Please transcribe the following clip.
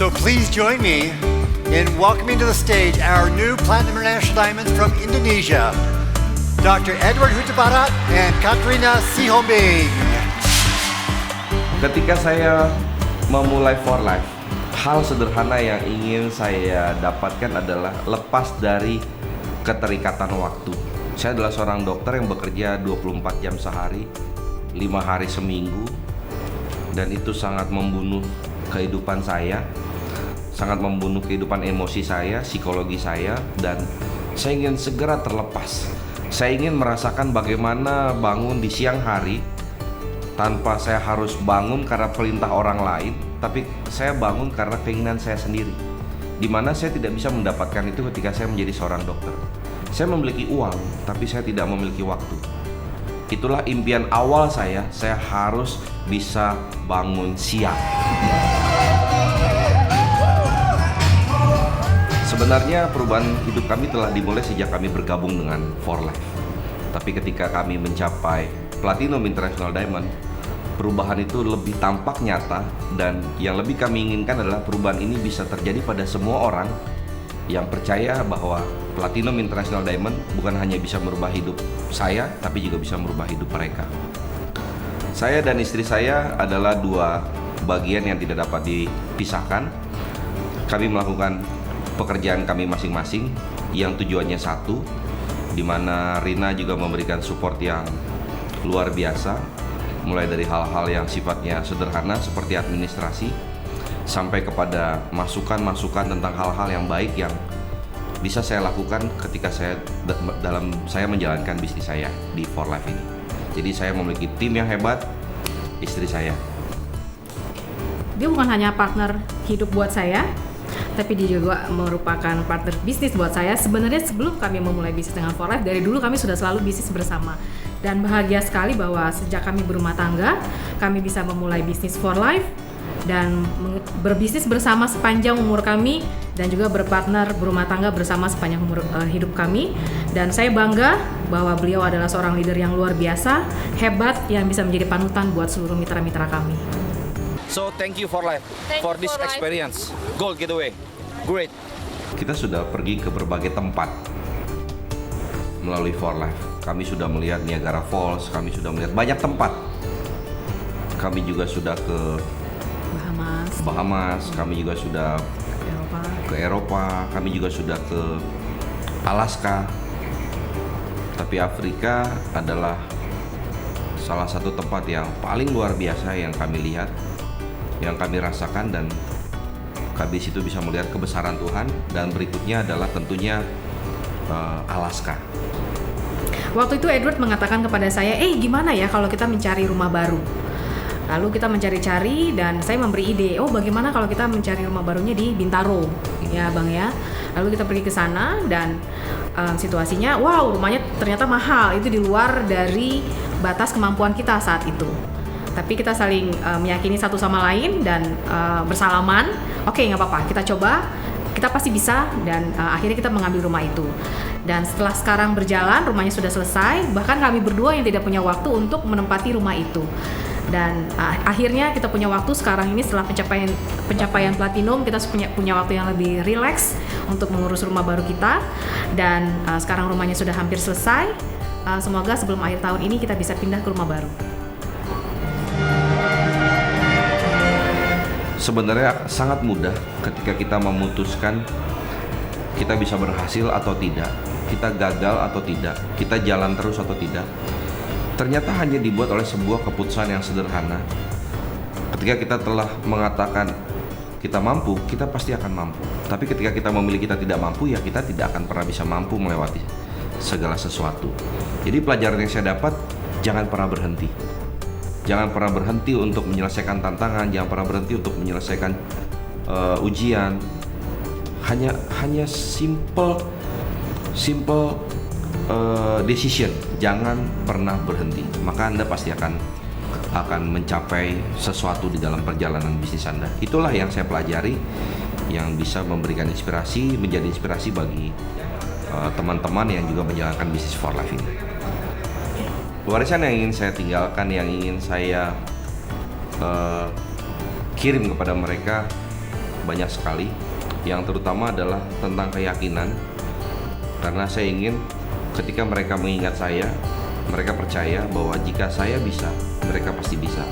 So please join me in welcoming to the stage our new Platinum International Diamonds from Indonesia, Dr. Edward Hutabarat and Katrina Sihombing. Ketika saya memulai For Life, hal sederhana yang ingin saya dapatkan adalah lepas dari keterikatan waktu. Saya adalah seorang dokter yang bekerja 24 jam sehari, 5 hari seminggu, dan itu sangat membunuh kehidupan saya, sangat membunuh kehidupan emosi saya, psikologi saya, dan saya ingin segera terlepas. Saya ingin merasakan bagaimana bangun di siang hari tanpa saya harus bangun karena perintah orang lain, tapi saya bangun karena keinginan saya sendiri. Di mana saya tidak bisa mendapatkan itu ketika saya menjadi seorang dokter. Saya memiliki uang, tapi saya tidak memiliki waktu. Itulah impian awal saya, saya harus bisa bangun siang. Sebenarnya perubahan hidup kami telah dimulai sejak kami bergabung dengan For Life. Tapi ketika kami mencapai Platinum International Diamond, perubahan itu lebih tampak nyata dan yang lebih kami inginkan adalah perubahan ini bisa terjadi pada semua orang yang percaya bahwa Platinum International Diamond bukan hanya bisa merubah hidup saya, tapi juga bisa merubah hidup mereka. Saya dan istri saya adalah dua bagian yang tidak dapat dipisahkan. Kami melakukan pekerjaan kami masing-masing yang tujuannya satu, di mana Rina juga memberikan support yang luar biasa, mulai dari hal-hal yang sifatnya sederhana seperti administrasi, sampai kepada masukan-masukan tentang hal-hal yang baik yang bisa saya lakukan ketika saya dalam saya menjalankan bisnis saya di For Life ini. Jadi saya memiliki tim yang hebat, istri saya. Dia bukan hanya partner hidup buat saya, tapi dia juga merupakan partner bisnis buat saya. Sebenarnya sebelum kami memulai bisnis dengan For Life, dari dulu kami sudah selalu bisnis bersama. Dan bahagia sekali bahwa sejak kami berumah tangga, kami bisa memulai bisnis For Life dan berbisnis bersama sepanjang umur kami dan juga berpartner berumah tangga bersama sepanjang umur uh, hidup kami dan saya bangga bahwa beliau adalah seorang leader yang luar biasa, hebat yang bisa menjadi panutan buat seluruh mitra-mitra kami. So thank you for life Thank for this for life. experience. Gold giveaway. Great. Kita sudah pergi ke berbagai tempat melalui For Life. Kami sudah melihat Niagara Falls, kami sudah melihat banyak tempat. Kami juga sudah ke Bahamas, Bahamas, kami juga sudah Eropa. ke Eropa, kami juga sudah ke Alaska. Tapi Afrika adalah salah satu tempat yang paling luar biasa yang kami lihat, yang kami rasakan dan kami situ bisa melihat kebesaran Tuhan dan berikutnya adalah tentunya eh, Alaska. Waktu itu Edward mengatakan kepada saya, eh gimana ya kalau kita mencari rumah baru? Lalu kita mencari-cari dan saya memberi ide, oh bagaimana kalau kita mencari rumah barunya di Bintaro, ya bang ya. Lalu kita pergi ke sana dan um, situasinya, wow rumahnya ternyata mahal, itu di luar dari batas kemampuan kita saat itu. Tapi kita saling uh, meyakini satu sama lain dan uh, bersalaman, oke nggak apa-apa, kita coba, kita pasti bisa dan uh, akhirnya kita mengambil rumah itu. Dan setelah sekarang berjalan, rumahnya sudah selesai. Bahkan kami berdua yang tidak punya waktu untuk menempati rumah itu. Dan uh, akhirnya kita punya waktu sekarang ini setelah pencapaian pencapaian platinum kita punya punya waktu yang lebih rileks untuk mengurus rumah baru kita. Dan uh, sekarang rumahnya sudah hampir selesai. Uh, semoga sebelum akhir tahun ini kita bisa pindah ke rumah baru. Sebenarnya sangat mudah ketika kita memutuskan kita bisa berhasil atau tidak, kita gagal atau tidak, kita jalan terus atau tidak. Ternyata hanya dibuat oleh sebuah keputusan yang sederhana. Ketika kita telah mengatakan kita mampu, kita pasti akan mampu. Tapi ketika kita memilih kita tidak mampu, ya kita tidak akan pernah bisa mampu melewati segala sesuatu. Jadi pelajaran yang saya dapat, jangan pernah berhenti. Jangan pernah berhenti untuk menyelesaikan tantangan, jangan pernah berhenti untuk menyelesaikan uh, ujian. Hanya hanya simple simple uh, decision. Jangan pernah berhenti. Maka Anda pasti akan akan mencapai sesuatu di dalam perjalanan bisnis Anda. Itulah yang saya pelajari yang bisa memberikan inspirasi, menjadi inspirasi bagi uh, teman-teman yang juga menjalankan bisnis for life ini warisan yang ingin saya tinggalkan, yang ingin saya uh, kirim kepada mereka banyak sekali. Yang terutama adalah tentang keyakinan. Karena saya ingin ketika mereka mengingat saya, mereka percaya bahwa jika saya bisa, mereka pasti bisa.